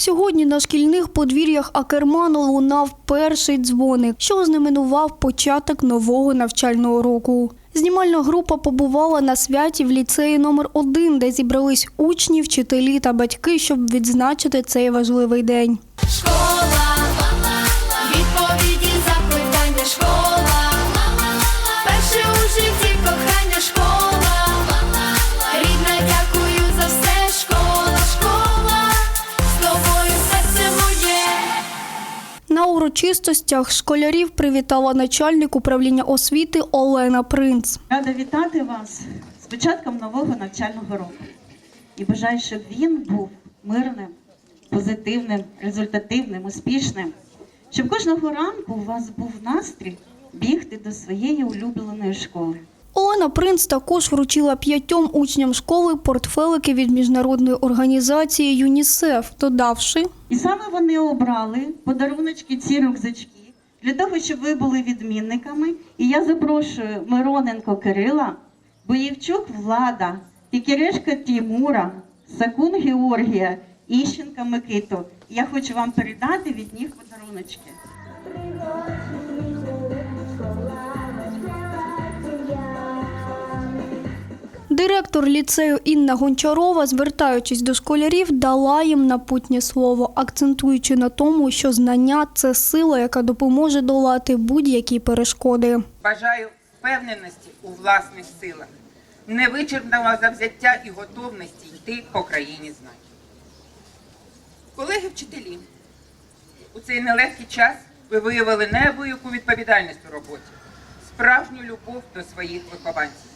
Сьогодні на шкільних подвір'ях Акерману лунав перший дзвоник, що ознаменував початок нового навчального року. Знімальна група побувала на святі в ліцеї номер 1 де зібрались учні, вчителі та батьки, щоб відзначити цей важливий день. Урочистостях школярів привітала начальник управління освіти Олена Принц. Рада вітати вас з початком нового навчального року. І бажаю, щоб він був мирним, позитивним, результативним, успішним. Щоб кожного ранку у вас був настрій бігти до своєї улюбленої школи. Олена Принц також вручила п'ятьом учням школи портфелики від міжнародної організації ЮНІСЕФ, додавши І саме вони обрали подаруночки ці рюкзачки для того, щоб ви були відмінниками. І я запрошую Мироненко Кирила, Боєвчук Влада, Тікерешка Тімура, Сакун Георгія, Іщенка Микиту. Я хочу вам передати від них подаруночки. Директор ліцею Інна Гончарова, звертаючись до школярів, дала їм напутнє слово, акцентуючи на тому, що знання це сила, яка допоможе долати будь-які перешкоди. Бажаю впевненості у власних силах, невичерпного завзяття і готовності йти по країні знань. Колеги вчителі, у цей нелегкий час ви виявили неабияку відповідальність у роботі, справжню любов до своїх вихованців.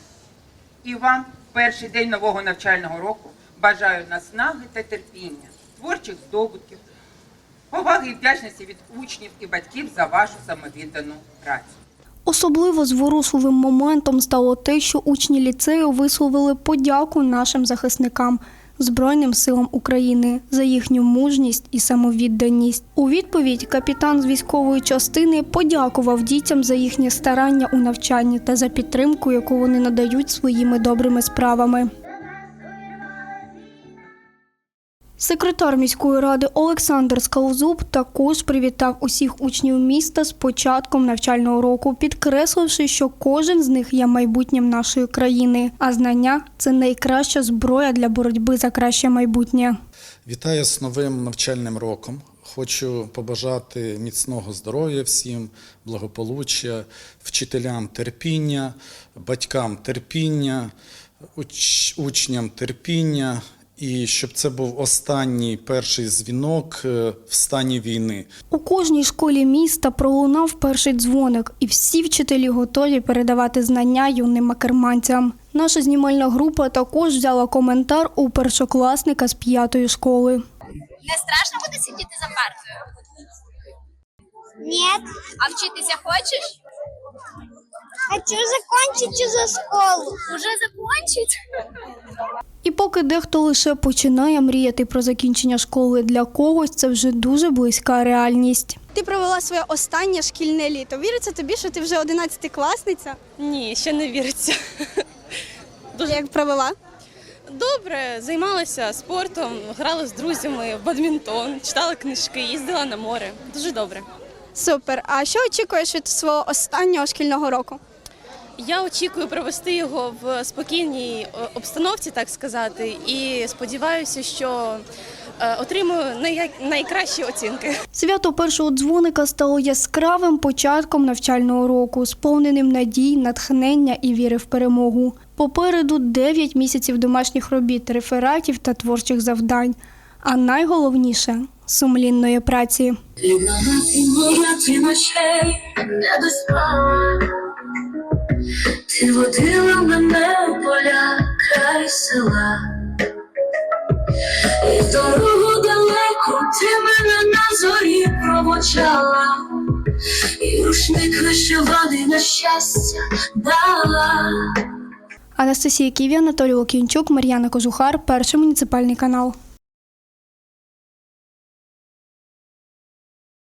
І вам перший день нового навчального року бажаю наснаги та терпіння, творчих здобутків, поваги і вдячності від учнів і батьків за вашу самовіддану працю. Особливо зворушливим моментом стало те, що учні ліцею висловили подяку нашим захисникам. Збройним силам України за їхню мужність і самовідданість. У відповідь капітан з військової частини подякував дітям за їхнє старання у навчанні та за підтримку, яку вони надають своїми добрими справами. Секретар міської ради Олександр Скалзуб також привітав усіх учнів міста з початком навчального року, підкресливши, що кожен з них є майбутнім нашої країни, а знання це найкраща зброя для боротьби за краще майбутнє. Вітаю з новим навчальним роком. Хочу побажати міцного здоров'я всім, благополуччя, вчителям терпіння, батькам терпіння, уч- учням терпіння. І щоб це був останній перший дзвінок е, в стані війни. У кожній школі міста пролунав перший дзвоник, і всі вчителі готові передавати знання юним макерманцям. Наша знімальна група також взяла коментар у першокласника з п'ятої школи. Не страшно буде сидіти за партою? Нет, А вчитися хочеш? хочу закончить за школу. Уже закончить? І поки дехто лише починає мріяти про закінчення школи, для когось це вже дуже близька реальність. Ти провела своє останнє шкільне літо. Віриться тобі, що ти вже 11 класниця? Ні, ще не віриться. Як провела? Добре, займалася спортом, грала з друзями в бадмінтон, читала книжки, їздила на море. Дуже добре. Супер. А що очікуєш від свого останнього шкільного року? Я очікую провести його в спокійній е, обстановці, так сказати, і сподіваюся, що е, отримую найкращі оцінки. Свято першого дзвоника стало яскравим початком навчального року, сповненим надій, натхнення і віри в перемогу. Попереду 9 місяців домашніх робіт, рефератів та творчих завдань. А найголовніше сумлінної праці. Ти водила мене у поля край села. І дорогу далеку ти мене на зорі провочала. І рушник вишиваний на щастя дала. Анастасія Ківі, Анатолій Лукінчук, Мар'яна Кожухар, перший муніципальний канал.